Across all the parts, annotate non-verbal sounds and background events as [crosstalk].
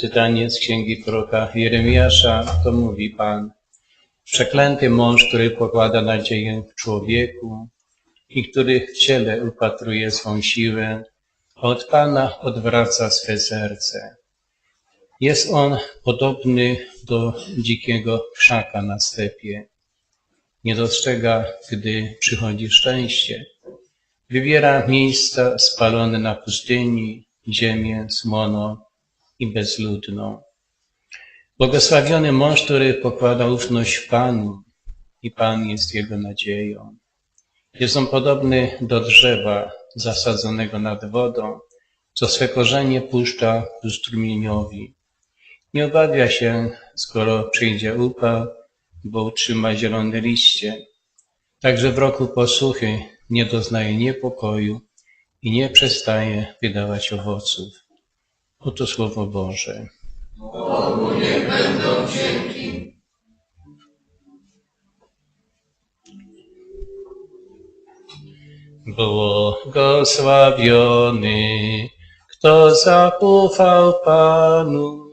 Czytanie z księgi proroka Jeremiasza, to mówi Pan. Przeklęty mąż, który pokłada nadzieję w człowieku i który w ciele upatruje swą siłę, od Pana odwraca swe serce. Jest on podobny do dzikiego krzaka na stepie. Nie dostrzega, gdy przychodzi szczęście. Wybiera miejsca spalone na pustyni, ziemię smoną i bezludną. Błogosławiony mąż, który pokłada ufność w Panu i Pan jest jego nadzieją. Jest on podobny do drzewa zasadzonego nad wodą, co swe korzenie puszcza ku strumieniowi. Nie obawia się, skoro przyjdzie upał, bo utrzyma zielone liście. Także w roku posłuchy nie doznaje niepokoju i nie przestaje wydawać owoców. Oto Słowo Boże. Bogu niech będą dzięki. Błogosławiony, kto zaufał Panu.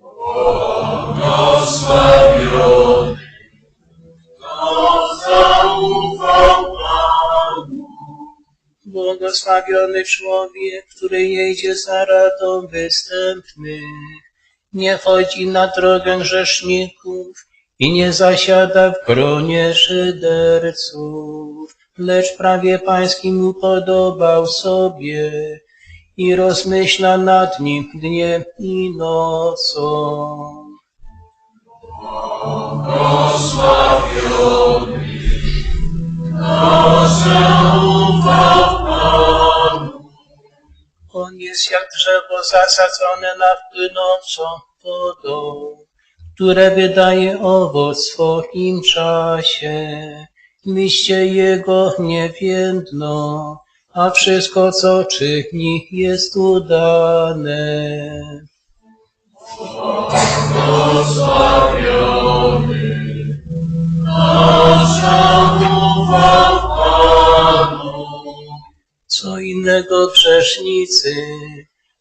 Błogosławiony, Błogosławiony człowiek, który jedzie za radą występnych, nie chodzi na drogę grzeszników i nie zasiada w gronie szyderców, lecz prawie pańskim upodobał sobie i rozmyśla nad nim dniem i nocą. Zasadzone nad płynącą wodą, które wydaje owoc w swoim czasie. Liście jego nie więdną, a wszystko, co czyni, jest udane. Kto zaufał Panu. Co innego grzesznicy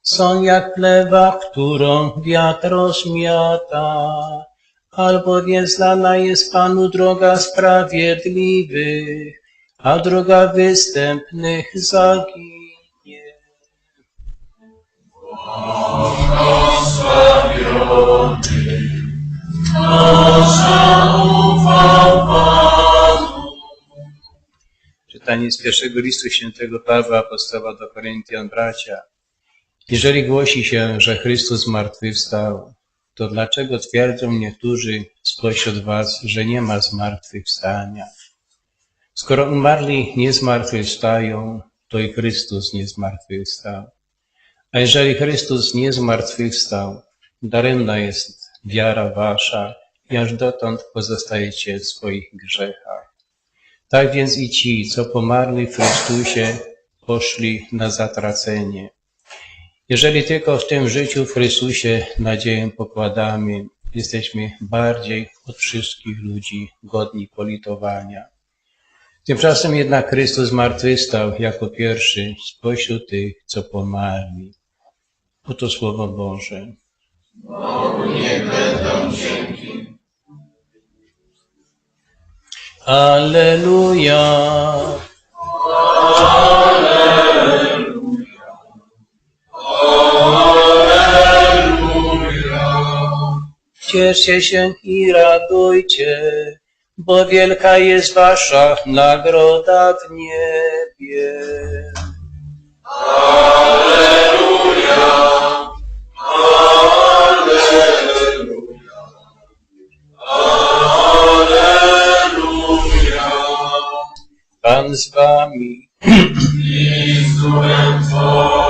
są jak plewa, którą wiatr rozmiata, albowiem znana jest Panu droga sprawiedliwych, a droga występnych zaginie. Kto. Czytanie z pierwszego listu świętego Pawła apostoła do Koryntian bracia. Jeżeli głosi się, że Chrystus zmartwychwstał, to dlaczego twierdzą niektórzy spośród was, że nie ma zmartwychwstania? Skoro umarli nie zmartwychwstają, to i Chrystus nie zmartwychwstał. A jeżeli Chrystus nie zmartwychwstał, daremna jest wiara wasza i aż dotąd pozostajecie w swoich grzechach. Tak więc i ci, co pomarli w Chrystusie, poszli na zatracenie. Jeżeli tylko w tym życiu w Chrystusie nadzieję pokładamy, jesteśmy bardziej od wszystkich ludzi godni politowania. Tymczasem jednak Chrystus zmartwychwstał jako pierwszy spośród tych, co pomarli. Oto Słowo Boże. Bogu niech będą dzięki. Alleluja! Cieszcie się i radujcie, bo wielka jest wasza nagroda w niebie. Pan z wami. [clears throat] I z duchem Twoim.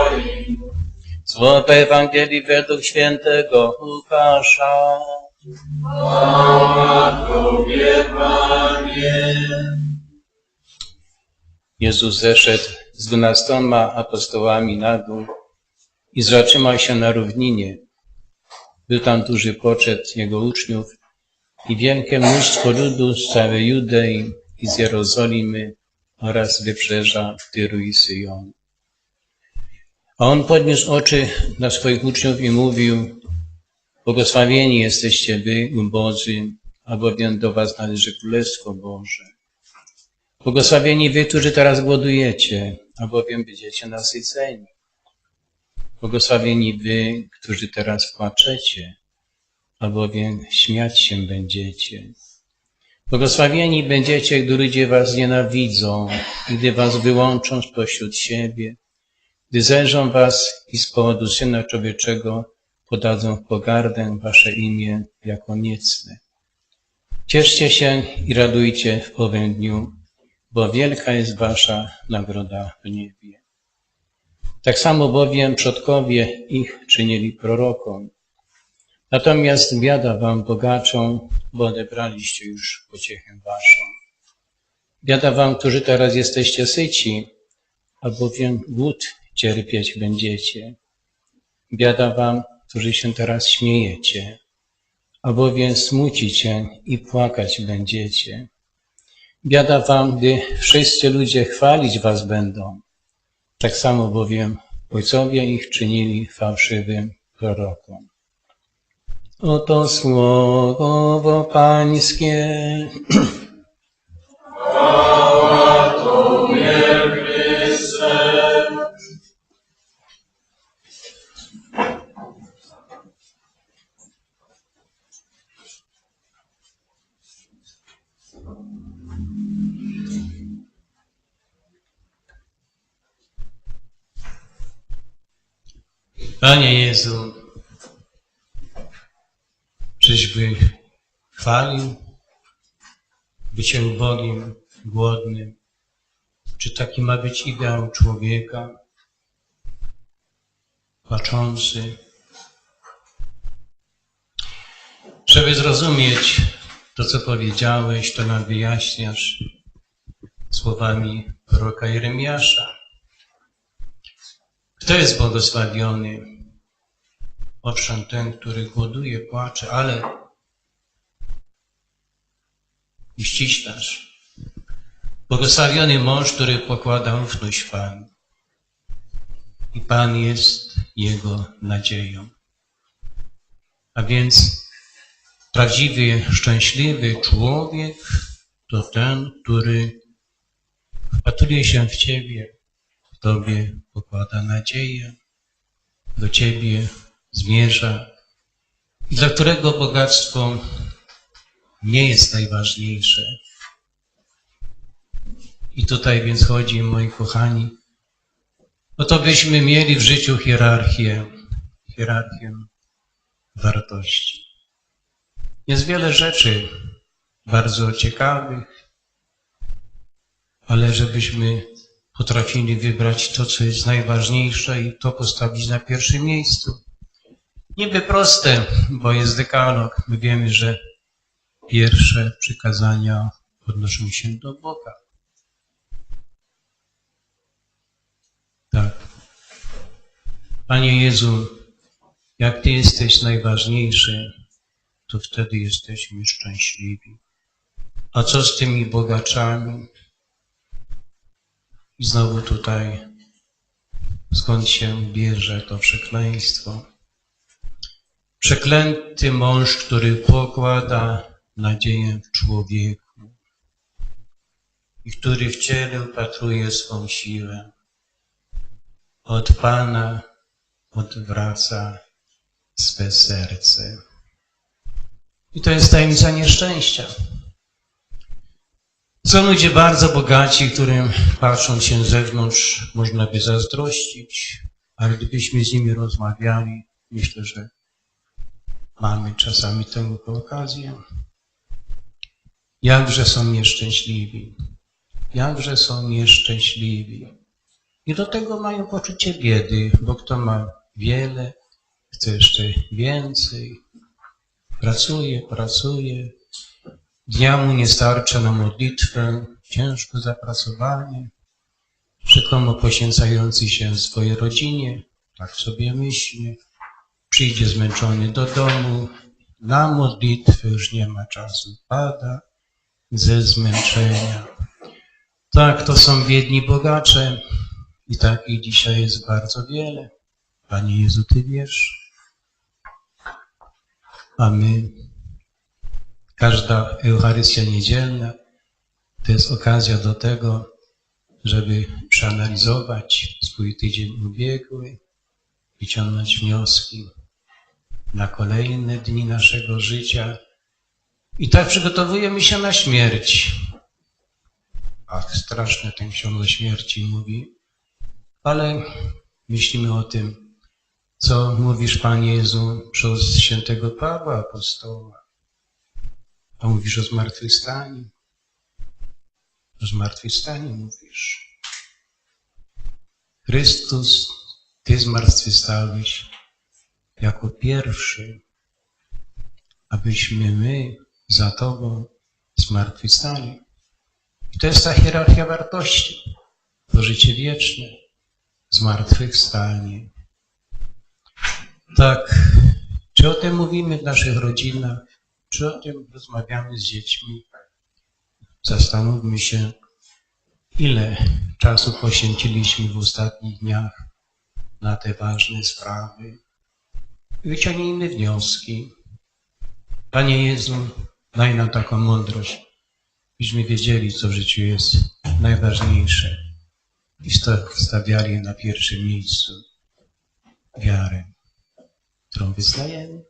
Słowo Ewangelii według świętego Łukasza. Tobie, Panie. Jezus zeszedł z dwunastoma apostołami na dół i zatrzymał się na równinie. Był tam duży poczet jego uczniów i wielkie mnóstwo ludu z całej Judei i z Jerozolimy oraz wybrzeża Tyru i Syjon. A on podniósł oczy na swoich uczniów i mówił, błogosławieni jesteście wy, ubodzy, albowiem do was należy Królestwo Boże. Błogosławieni wy, którzy teraz głodujecie, albowiem będziecie nasyceni. Błogosławieni wy, którzy teraz płaczecie, albowiem śmiać się będziecie. Błogosławieni będziecie, gdy ludzie was nienawidzą, gdy was wyłączą spośród siebie, gdy was i z powodu Syna Człowieczego podadzą w pogardę wasze imię jako niecne. Cieszcie się i radujcie w owym dniu, bo wielka jest wasza nagroda w niebie. Tak samo bowiem przodkowie ich czynili prorokom. Natomiast biada wam bogaczom, bo odebraliście już pociechę waszą. Biada wam, którzy teraz jesteście syci, albowiem głód cierpieć będziecie. Biada wam, którzy się teraz śmiejecie, albowiem smucicie i płakać będziecie. Biada wam, gdy wszyscy ludzie chwalić was będą. Tak samo bowiem ojcowie ich czynili fałszywym prorokom. Oto słowo Pańskie. [clears throat] Panie Jezu, czyżby chwalił bycie ubogim, głodnym? Czy taki ma być ideał człowieka? Płaczący. Żeby zrozumieć to, co powiedziałeś, to nam wyjaśniasz słowami proroka Jeremiasza. Kto jest błogosławiony? Owszem, ten, który głoduje, płacze, ale i ściślasz. Błogosławiony mąż, który pokłada ufność w Panu. I Pan jest jego nadzieją. A więc prawdziwy, szczęśliwy człowiek to ten, który wpatruje się w Ciebie, w Tobie pokłada nadzieję, do Ciebie zmierza, dla którego bogactwo nie jest najważniejsze. I tutaj więc chodzi, moi kochani, o to byśmy mieli w życiu hierarchię, hierarchię wartości. Jest wiele rzeczy bardzo ciekawych, ale żebyśmy potrafili wybrać to, co jest najważniejsze i to postawić na pierwszym miejscu. Niby proste, bo jest dekalog. My wiemy, że pierwsze przykazania odnoszą się do Boga. Tak. Panie Jezu, jak Ty jesteś najważniejszy, to wtedy jesteśmy szczęśliwi. A co z tymi bogaczami? I znowu tutaj, skąd się bierze to przekleństwo? Przeklęty mąż, który pokłada nadzieję w człowieku i który w ciele upatruje swą siłę. Od Pana odwraca swe serce. I to jest tajemnica nieszczęścia. Są ludzie bardzo bogaci, którym patrząc się z zewnątrz można by zazdrościć, ale gdybyśmy z nimi rozmawiali, myślę, że mamy czasami tę okazję. Jakże są nieszczęśliwi. Jakże są nieszczęśliwi. I do tego mają poczucie biedy, bo kto ma wiele, chce jeszcze więcej. Pracuje, pracuje. Dnia mu nie starcza na modlitwę, ciężko zapracowanie. Rzekomo poświęcający się swojej rodzinie, tak sobie myśli. Przyjdzie zmęczony do domu, na modlitwę już nie ma czasu, pada ze zmęczenia. Tak, to są biedni bogacze, I takich dzisiaj jest bardzo wiele. Panie Jezu, Ty wiesz. A my, każda Eucharystia niedzielna to jest okazja do tego, żeby przeanalizować swój tydzień ubiegły, wyciągnąć wnioski na kolejne dni naszego życia. I tak przygotowujemy się na śmierć. Ach, straszne ten książę śmierci mówi. Ale myślimy o tym, co mówisz, Panie Jezu, przez świętego Pawła apostoła. A mówisz o zmartwychwstaniu. O zmartwychwstaniu mówisz. Chrystus, Ty zmartwychwstałeś jako pierwszy, abyśmy my za Tobą zmartwychwstali. I to jest ta hierarchia wartości. To życie wieczne, zmartwychwstanie. Tak, czy o tym mówimy w naszych rodzinach, czy o tym rozmawiamy z dziećmi? Zastanówmy się, ile czasu poświęciliśmy w ostatnich dniach na te ważne sprawy. Wyciągnijmy wnioski. Panie Jezu, daj nam taką mądrość, byśmy wiedzieli, co w życiu jest najważniejsze i sta- stawiali na pierwszym miejscu wiarę, którą wyznajemy.